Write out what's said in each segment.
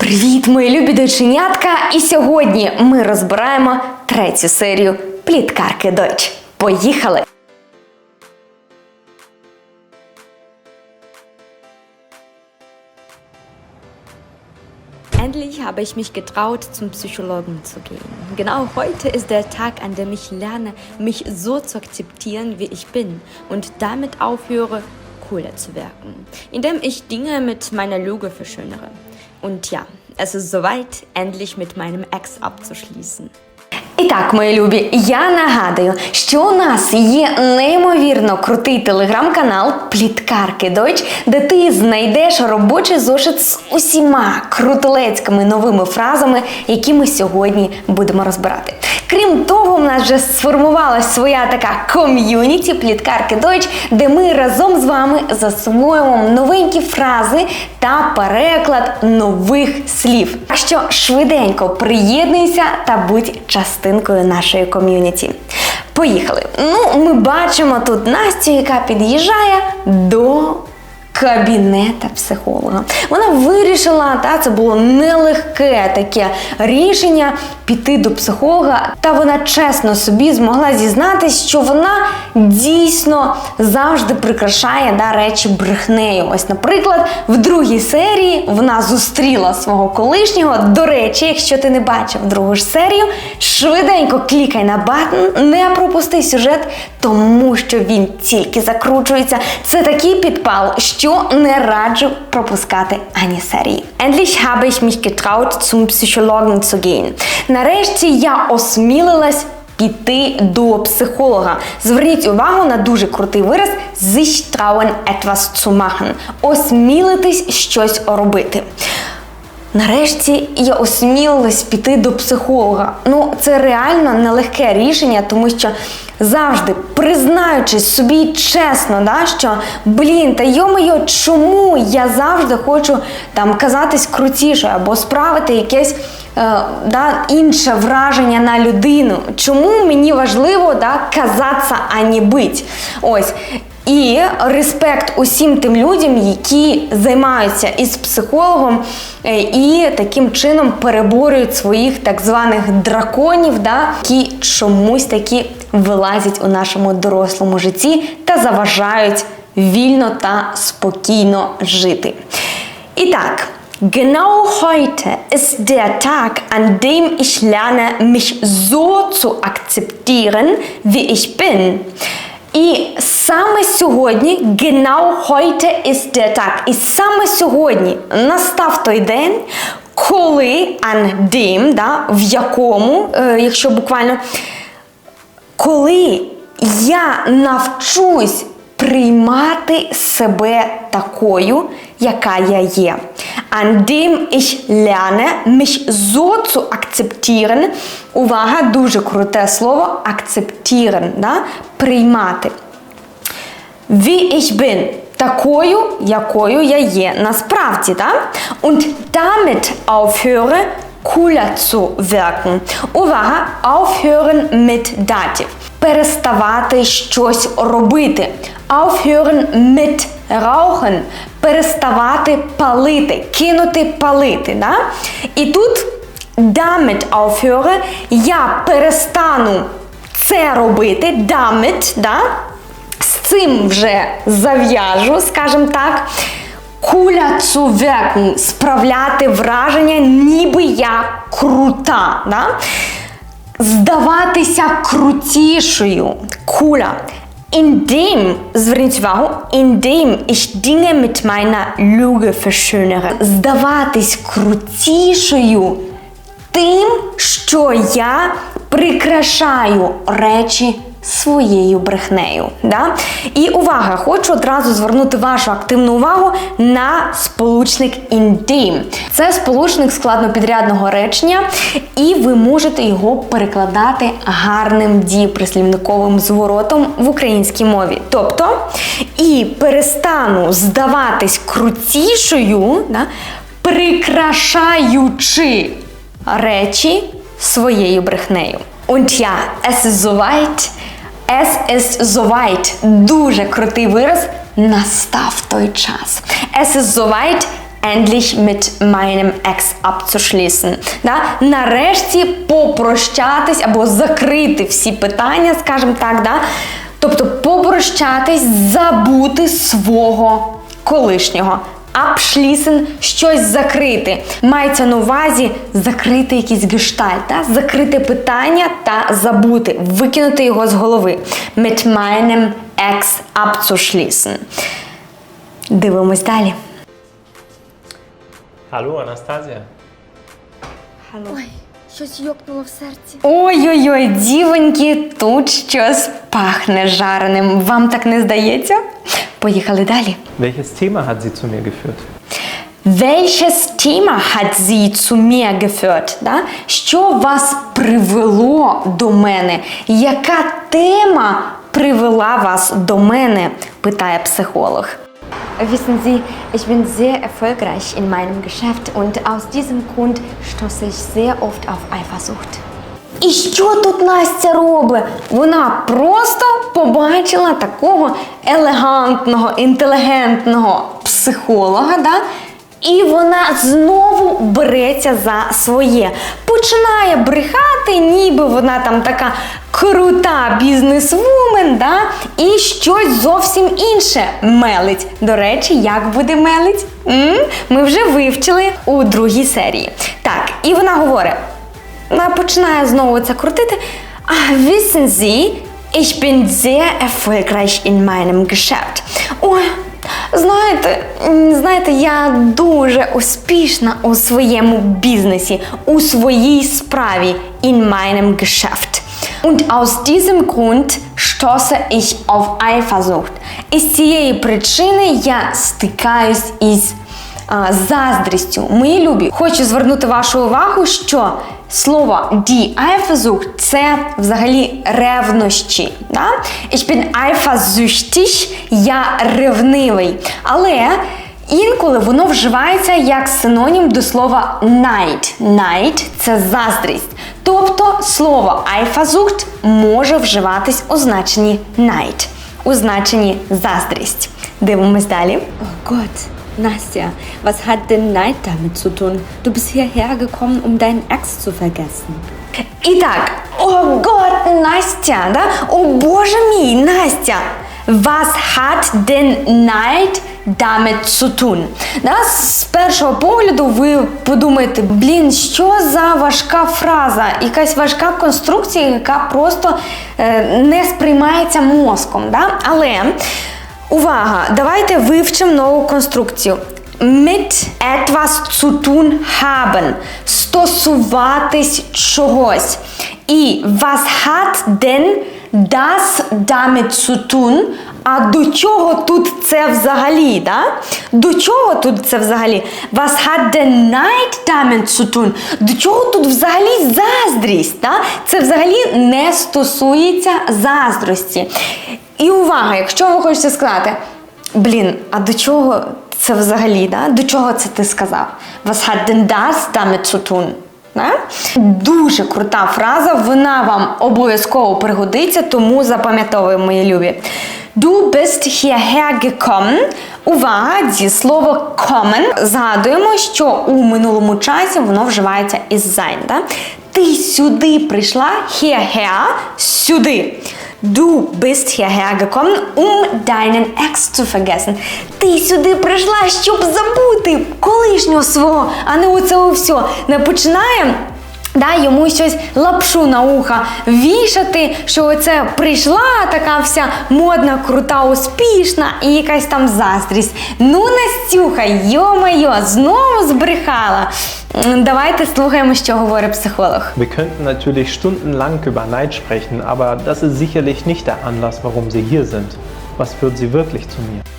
Привіт, мої любі доченятка! І сьогодні ми розбираємо третю серію Пліткарки Дойч. Поїхали! Endlich habe ich mich getraut, zum Psychologen zu gehen. Genau heute ist der Tag, an dem ich lerne, mich so zu akzeptieren, wie ich bin und damit aufhöre, cooler zu wirken, indem ich Dinge mit meiner Lüge verschönere. Und ja, es ist soweit, endlich mit meinem Ex abzuschließen. І так, мої любі, я нагадую, що у нас є неймовірно крутий телеграм-канал Пліткарки Дойч, де ти знайдеш робочий зошит з усіма крутилецькими новими фразами, які ми сьогодні будемо розбирати. Крім того, в нас вже сформувалась своя така ком'юніті Пліткарки Дойч, де ми разом з вами засвоюємо новенькі фрази та переклад нових слів. Так що швиденько приєднуйся та будь частинкою нашої ком'юніті. Поїхали! Ну, ми бачимо тут Настю, яка під'їжджає до кабінета психолога. Вона вирішила, та це було нелегке таке рішення піти до психолога, та вона чесно собі змогла зізнатись, що вона дійсно завжди прикрашає да, речі брехнею. Ось, наприклад, в другій серії вона зустріла свого колишнього. До речі, якщо ти не бачив другу ж серію, швиденько клікай на батон, не пропусти сюжет, тому що він тільки закручується. Це такий підпал, що не раджу пропускати ані серії. Endlich habe ich mich getraut, zum Psychologen zu gehen. Нарешті я осмілилась піти до психолога. Зверніть увагу на дуже крутий вираз sich trauen zu machen. Осмілитись щось робити. Нарешті я осмілилась піти до психолога. Ну, це реально нелегке рішення, тому що завжди признаючись собі чесно, да, що блін, та йо-моє, чому я завжди хочу там казатись крутіше або справити якесь. Е, Да, інше враження на людину. Чому мені важливо да, казатися, а не бить? Ось. І респект усім тим людям, які займаються із психологом е, і таким чином переборюють своїх так званих драконів, да, які чомусь таки вилазять у нашому дорослому житті та заважають вільно та спокійно жити. І так. Genau heute ist der Tag, an dem ich lerne, mich so zu akzeptieren, wie ich bin. І саме сьогодні, genau heute ist der Tag, і саме сьогодні настав той день, коли an dem, да, в якому, е, якщо буквально, коли я навчусь приймати себе такою, яка я є. An dem ich lerne, mich so zu akzeptieren. Увага, дуже круте слово akzeptieren, да? приймати. Wie ich bin. Такою, якою я є насправді. Да? Und damit aufhöre, cooler zu wirken. Увага, aufhören mit Dativ. Переставати щось робити. Aufhören mit rauchen. Переставати палити, кинути палити. Да? І тут damit aufhöre, я перестану це робити, damit, да? з цим вже зав'яжу, скажімо так. Куля zu wirken, справляти враження, ніби я крута. Да? Здаватися крутішою. Куля. Indem, зверніть увагу, indem ich Dinge mit meiner Lüge verschönere. Здаватись крутішою тим, що я прикрашаю речі своєю брехнею. Да? І увага, хочу одразу звернути вашу активну увагу на сполучник indem. Це сполучник складнопідрядного речення, і ви можете його перекладати гарним дієприслівниковим зворотом в українській мові. Тобто, і перестану здаватись крутішою, да? прикрашаючи речі своєю брехнею. Und ja, es ist soweit. Es ist soweit. Дуже крутий вираз. Настав той час. Es ist soweit. endlich mit meinem Ex abzuschließen. Да? Нарешті попрощатись або закрити всі питання, скажімо так. Да? Тобто попрощатись, забути свого колишнього. Abschließen – щось закрити. Мається на увазі закрити якийсь гештальт, да? закрити питання та забути, викинути його з голови. Mit meinem Ex abzuschließen. Дивимось далі. Hallo Anastasia. Ой, щось йокнуло в серці. Ой-ой-ой, дівоньки, тут щось пахне жареним. Вам так не здається? Поїхали далі. Welches Thema hat sie zu mir geführt? Welches Thema hat sie zu mir geführt? Да? Що вас привело до мене? Яка тема привела вас до мене? питає психолог. Wissen Sie, ich bin sehr erfolgreich in meinem Geschäft und aus diesem Grund stoße ich sehr oft auf Eifersucht. І що тут Настя робить? Вона просто побачила такого елегантного, інтелігентного психолога, да? і вона знову береться за своє. Починає брехати, ніби вона там така крута бізнесвумен, да? і щось зовсім інше мелить. До речі, як буде мелить? М? Ми вже вивчили у другій серії. Так, і вона говорить. Вона починає знову це крутити. А wissen Sie, ich bin sehr erfolgreich in meinem Geschäft. Ой, знаєте, знаєте, я дуже успішна у своєму бізнесі, у своїй справі in meinem Geschäft. Und aus diesem Grund stoße ich auf Eifersucht. І з цієї причини я стикаюсь із а, заздрістю. Мої любі, хочу звернути вашу увагу, що слово die Eifersucht – це взагалі ревнощі. Да? Ich bin eifersüchtig, я ревнивий. Але інколи воно вживається як синонім до слова neid. Neid – це заздрість. Тобто слово Eifersucht може вживатись у значенні neid, у значенні заздрість. Дивимось далі. Oh Gott, Nastja, was hat denn Neid damit zu tun? Du bist hierher gekommen, um deinen Ex zu vergessen. І так, о гот, Настя, да? О боже мій, Настя. Was hat denn Neid damit zu tun? Да? З першого погляду ви подумаєте, блін, що за важка фраза, якась важка конструкція, яка просто е, не сприймається мозком. Да? Але увага, давайте вивчимо нову конструкцію. Mit etwas zu tun haben. Стосуватись чогось. І was hat denn das damit zu tun? А до чого тут це взагалі? Да? До чого тут це взагалі? Was hat denn Neid damit zu tun? До чого тут взагалі заздрість? Да? Це взагалі не стосується заздрості. І увага, якщо ви хочете сказати, блін, а до чого це взагалі? Да? До чого це ти сказав? Was hat denn das damit zu tun? Да? Дуже крута фраза, вона вам обов'язково пригодиться, тому запам'ятовуємо, мої любі. Du bist hierher gekommen. Увага, дієслово kommen. Згадуємо, що у минулому часі воно вживається із sein. Да? Ти сюди прийшла, hierher, сюди. Du bist hierher gekommen, um deinen Ex zu vergessen. Ти сюди прийшла, щоб забути колишнього свого, а не оце все. Не починаємо да, йому щось лапшу на уха вішати, що оце прийшла така вся модна, крута, успішна і якась там заздрість. Ну, Настюха, йо-майо, знову збрехала. Давайте слухаємо, що говорить психолог. Wir könnten natürlich stundenlang über Neid sprechen, aber das ist sicherlich nicht der Anlass, warum Sie hier sind. Was führt Sie wirklich zu mir?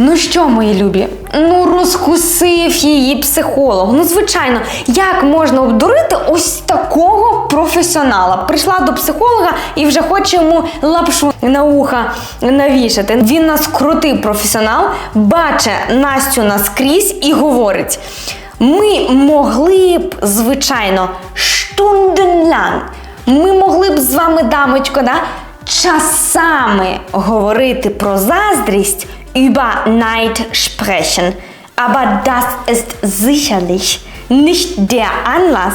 Ну що, мої любі? Ну розкусив її психолог. Ну, звичайно, як можна обдурити ось такого професіонала? Прийшла до психолога і вже хоче йому лапшу на уха навішати. Він нас крутий професіонал, бачить Настю наскрізь і говорить: ми могли б, звичайно, штунденлян. Ми могли б з вами, дамочко, да, часами говорити про заздрість über Neid sprechen. Aber das ist sicherlich nicht der Anlass.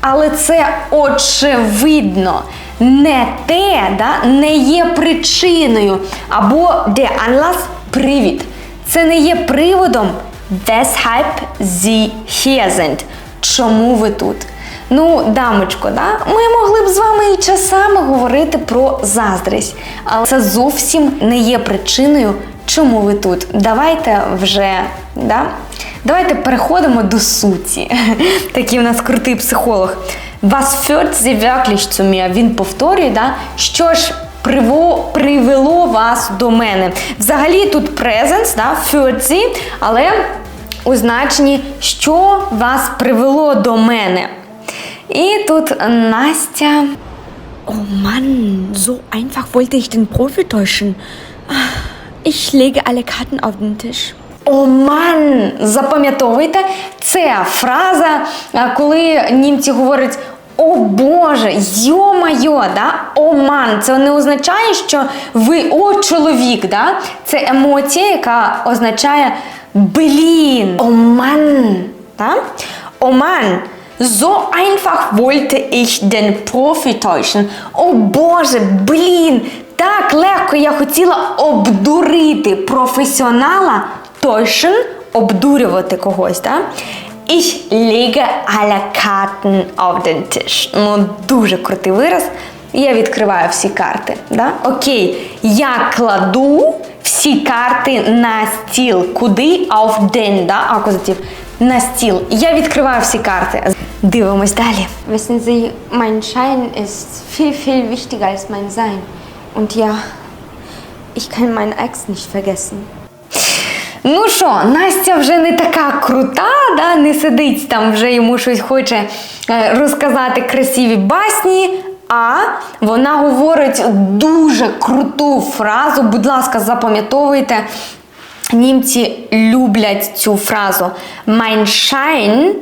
Але це очевидно не те, да, не є причиною. Або der Anlass – привід. Це не є приводом, weshalb sie hier sind. Чому ви тут? Ну, дамочко, да? ми могли б з вами і часами говорити про заздрість, але це зовсім не є причиною, чому ви тут. Давайте вже, да? давайте переходимо до суті. Такий у нас крутий психолог. Was führt sie? Він повторює, да? що ж привело вас до мене. Взагалі тут presence, да? führt але у значенні, що вас привело до мене. І тут Настя. Oh Mann, so einfach wollte ich den Profi täuschen. Ich lege alle Karten auf den Tisch. Оман! Запам'ятовуйте, це фраза, коли німці говорять. О Боже, йо-майо, да? Оман. Це не означає, що ви о чоловік, да? Це емоція, яка означає блін. Оман. Да? Оман. So einfach wollte ich den Profi täuschen. О Боже, блін! Так легко я хотіла обдурити професіонала täuschen – обдурювати когось, так? Ich lege alle Karten auf den Tisch. Ну, дуже крутий вираз. Я відкриваю всі карти. Да? Окей, я кладу всі карти на стіл. Куди? Auf den, да? акузатив. На стіл. Я відкриваю всі карти. Дивимось далі. Wissen Sie, mein Schein ist viel, viel wichtiger als mein Sein. Und ja, ich kann meinen Ex nicht vergessen. Ну що, Настя вже не така крута, да? не сидить там, вже йому щось хоче е, розказати красиві басні. А вона говорить дуже круту фразу. Будь ласка, запам'ятовуйте. Німці люблять цю фразу. Mein Schein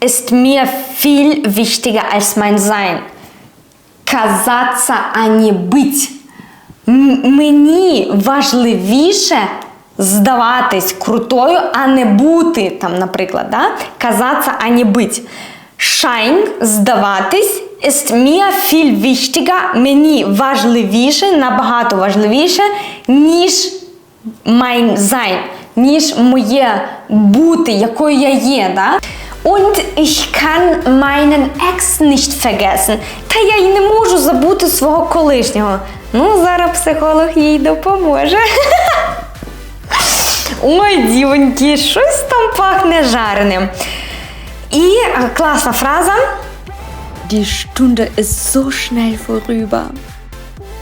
ist mir viel wichtiger als mein Sein. Казаться, а не бить. Мені важливіше здаватись крутою, а не бути там, наприклад, да? казаться, а не бить. Schein – здаватись ist mir viel wichtiger, мені важливіше, набагато важливіше, ніж mein sein, ніж моє бути, якою я є. Да? Und ich kann meinen Nicht vergessen. Та я й не можу забути свого колишнього. Ну, зараз психолог їй допоможе. Ой, дівоньки, щось там пахне жареним. І е, класна фраза. Die Stunde ist so schnell vorüber.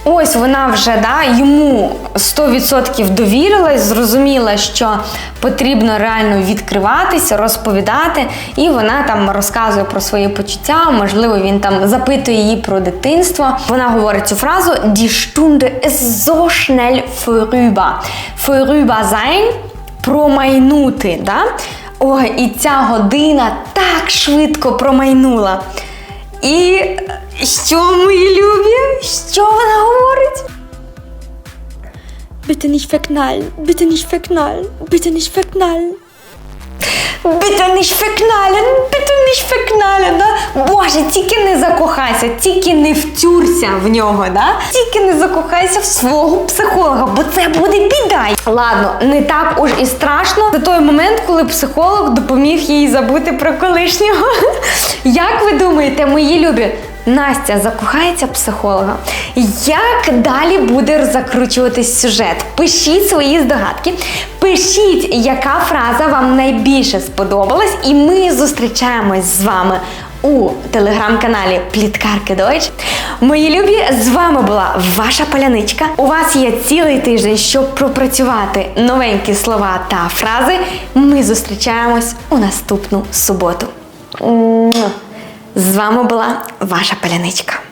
Ось вона вже да, йому 100% довірилась, зрозуміла, що потрібно реально відкриватися, розповідати, і вона там розказує про свої почуття. Можливо, він там запитує її про дитинство. Вона говорить цю фразу: Die Stunde ist so schnell vorüber. Vorüber sein – промайнути. Да? Ой, і ця година так швидко промайнула. І що, мої любі? Що вона говорить? Bitte nicht verknallen, bitte nicht verknallen, bitte nicht verknallen. Bitte nicht verknallen, bitte nicht verknallen, да? Боже, тільки не закохайся, тільки не втюрся в нього, да? Тільки не закохайся в свого психолога, бо це буде біда. Ладно, не так уж і страшно. Це той момент, коли психолог допоміг їй забути про колишнього. Як ви думаєте, мої любі? Настя закохається психолога. Як далі буде закручуватись сюжет? Пишіть свої здогадки, пишіть, яка фраза вам найбільше сподобалась, і ми зустрічаємось з вами у телеграм-каналі Пліткарки Дойч. Мої любі, з вами була ваша паляничка. У вас є цілий тиждень, щоб пропрацювати новенькі слова та фрази. Ми зустрічаємось у наступну суботу. З вами була ваша паляничка.